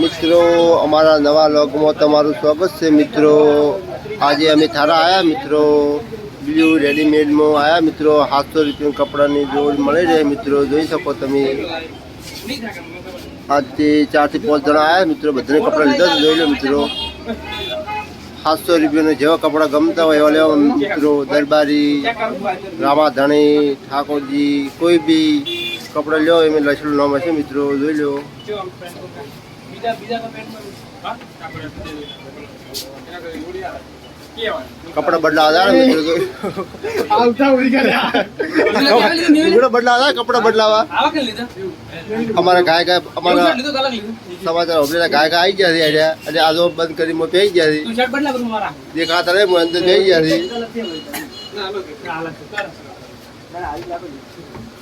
મિત્રો, અમારા નવા લોગમાં તમારું સ્વાગત છે. મિત્રો, આજે અમે થારા આવ્યા મિત્રો, બ્લુ રેડીમેડમાં આવ્યા મિત્રો, સાતસો રૂપિયા કપડાની જોડ મળી રહે. મિત્રો, જોઈ શકો તમે. આજથી ચારથી પાંચ જણા આવ્યા મિત્રો, બધાને કપડાં લીધા જોઈ લો, મિત્રો. સાતસો રૂપિયાના જેવા કપડાં ગમતા હોય એવા લેવા. મિત્રો, દરબારી, રામાધણી, ઠાકોરજી, કોઈ બી કપડાં લ્યો એમ લસણ નામ હશે મિત્રો જોઈ લો કપડા બદલાવા મિત્રો બદલાવા કપડા બદલાવા. અમારા ગાય ગાય અમારા સમાચાર અભરેલા ગાય ગાય આવી ગયા છે અને આજો બંધ કરી મેં પહેરી ગયા છે. દેખાતા રહે હું અંદર જઈ ગયા છે.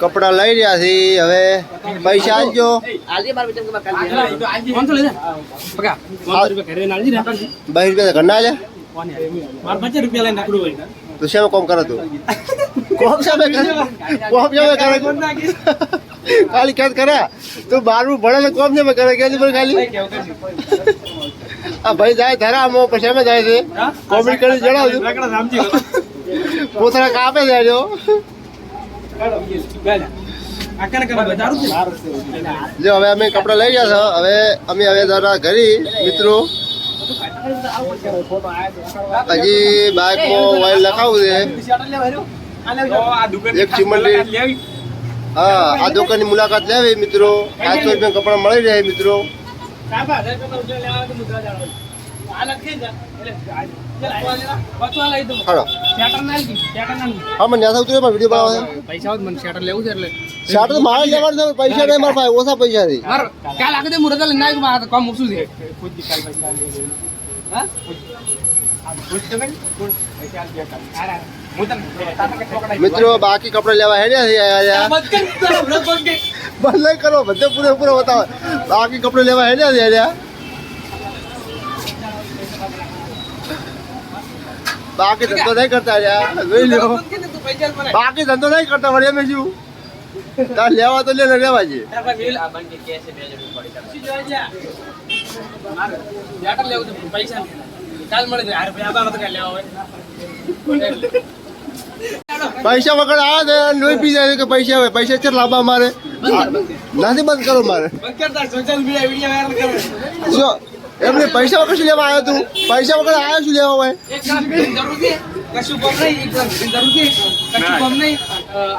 કપડાં લઈ રહ્યા છે હવે પૈસા આપજો. બાવીસ રૂપિયા ઘરના છે તો શેમાં કોમ કરો તું? કોમ સામે કરે? કોમ સામે કરે ખાલી ખેત કરે? તું બારમું ભણે તો કોમ સામે કરે? કે ખાલી. આ ભાઈ જાય ધરા મો પછી અમે જાય છે? કોમેડી કરી જણાવજો. પોતાના કાપે જાય જો હવે અમે કપડા લઈ ગયા છો. હવે અમે હવે જરા ઘરે, મિત્રો. હજી બાઇકમાં ઓઇલ લખાવું છે. એક ચીમંડી હા, આ દુકાનની મુલાકાત લેવી, મિત્રો. પાંચસો રૂપિયા કપડા મળી રહે મિત્રો. હા મને યાદ આવતું પણ વીડિયો બનાવવા પૈસા હોત મને શેટર લેવું છે. એટલે શાર્ટ તો મારે લેવાનું છે પૈસા નહીં મારા પાસે ઓછા પૈસા છે. માર કાલ આખે હું રજા લઈને આવ્યો મારા કામ ઓછું છે. હા? મિત્રો બાકી કપડા લેવા હેડ્યા છે આયા બંધ નહીં કરો બધે પૂરેપૂરો બતાવે. બાકી કપડા લેવા હેડ્યા છે હેડ્યા બાકી ધંધો નહીં કરતા યાર. જોઈ લો બાકી ધંધો નહીં કરતા વળી અમે શું? તાર લેવા તો લે ને લેવા છે પૈસા. કાલ મળે આ હોય. વગર આવે દે લોહી પી જાય કે પૈસા આવે. પૈસા છે લાંબા મારે? નથી બંધ કરો મારે. બંધ કરતા સોશિયલ મીડિયા વીડિયો વાયરલ કરે. એમને પૈસા વગર શું લેવા આવ્યો તું? પૈસા વગર આવ્યો શું લેવા હોય? કશું કામ નહીં જરૂર છે? કશું કામ નહીં?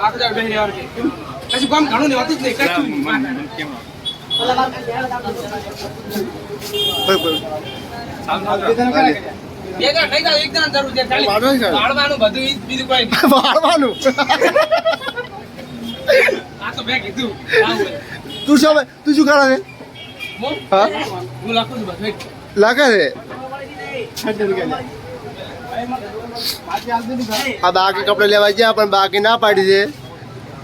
આખો દાડો છે. કશું કામ ઘણું નહીં હોતું જ નહીં. કશું તો મેં કીધું આવું હોય. તું શું તું શું કરે હું? હા છું? આ બાકી કપડે લેવા ગયા, પણ બાકી ના પાડી છે.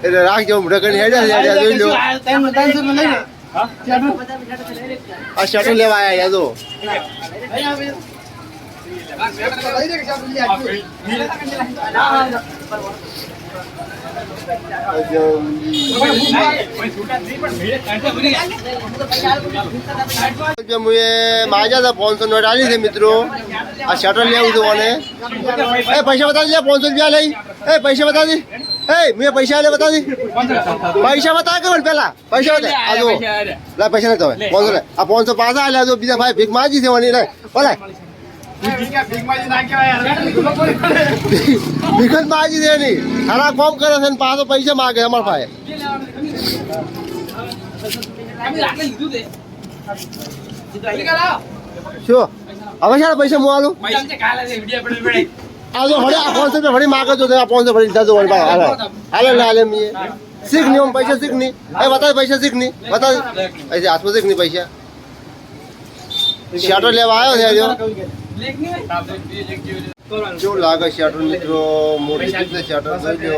એટલે રાખજો ઢકન હેડ્યા છે જોઈ લો. આ શર્ટ લેવા આવ્યા માજા હતા પાંચસો નોટ આલી છે મિત્રો. આ શટર લેવું હતું મને. એ પૈસા બતાવી દે પાંચસો રૂપિયા લઈ. એ પૈસા બતાવી. એ મેં પૈસા લે બતાવી. પૈસા બતાવ કે પેલા? પૈસા બતાવ આ જો લા, પૈસા નહીં તમે પાંચસો આ પાંચસો પાછા આલ્યા બીજા ભાઈ ભીખ માજી છે મને, લે. વિગત બાજી દે ની ખરા કોમ કરે છે ને પાછો પૈસા માગે અમાર પાસે શું? હવે છે પૈસા મુ આલું આજો હડે આ પાંચસો રૂપિયા ફરી માગે છો, તો આ પાંચસો ફરી લીધા જો હાલે. હાલે ના હાલે મીએ. શીખની પૈસા શીખની. હવે બતાવે પૈસા શીખની. બતાવે હાથમાં શીખની પૈસા. શેટો લેવા આવ્યો છે કેવું લાગે શટર મિત્રો? મોટી રીતે શટરથી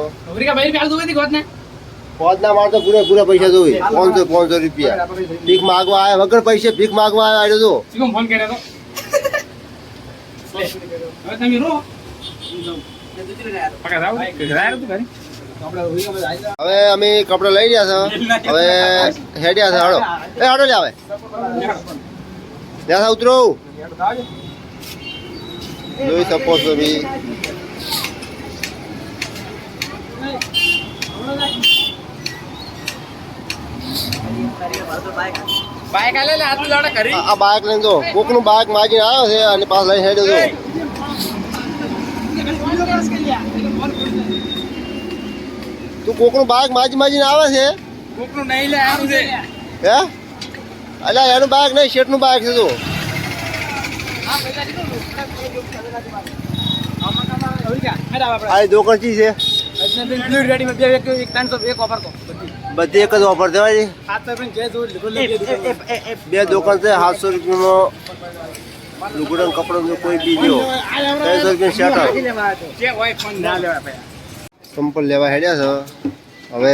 ગોત માર તો પૂરે પૂરા પૈસા જોઈ પાંચસો પાંચસો રૂપિયા. ભીખ માગવા આવ્યા વગર પૈસે ભીખ માગવા આવ્યા આવ્યો તો. ફોન કર્યો તો? હવે અમે કપડા લઈ ગયા છે હવે હેડ્યા છે હાડો એ હાડો લે આવે ઉતરો. જોઈ શકો છો બી બાઈક આલે લે આટલું લાડે કરી. આ બાઇક લઈને જો. કોકનું બાઇક માગીને આવ્યો છે અને પાસ લઈને હેડ્યો જો તું કોકનું બાઇક માજી માજીને આવે છે? કોકનું નહીં લે આમ છે. હે? અલ્યા એનું બાઇક નહીં શેઠનું બાઇક છે તો છે. બધી એક જ ઓફર છે બે દુકાન છે, સાતસો રૂપિયામાં લુગડન કપડો કોઈ બીજો. ત્રણસો રૂપિયા શર્ટ સંપલ લેવા હેડ્યા છે. હવે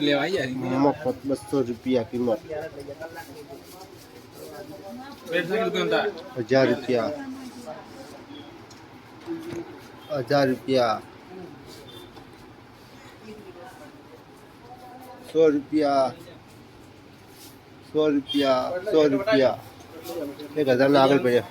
લેવા આવી જાય મફત બસો રૂપિયા કિંમત બેટ સાઈડ દુકાન તા હજાર રૂપિયા હજાર રૂપિયા સો રૂપિયા સો રૂપિયા સો રૂપિયા એક હજાર ના આગળ પડ્યા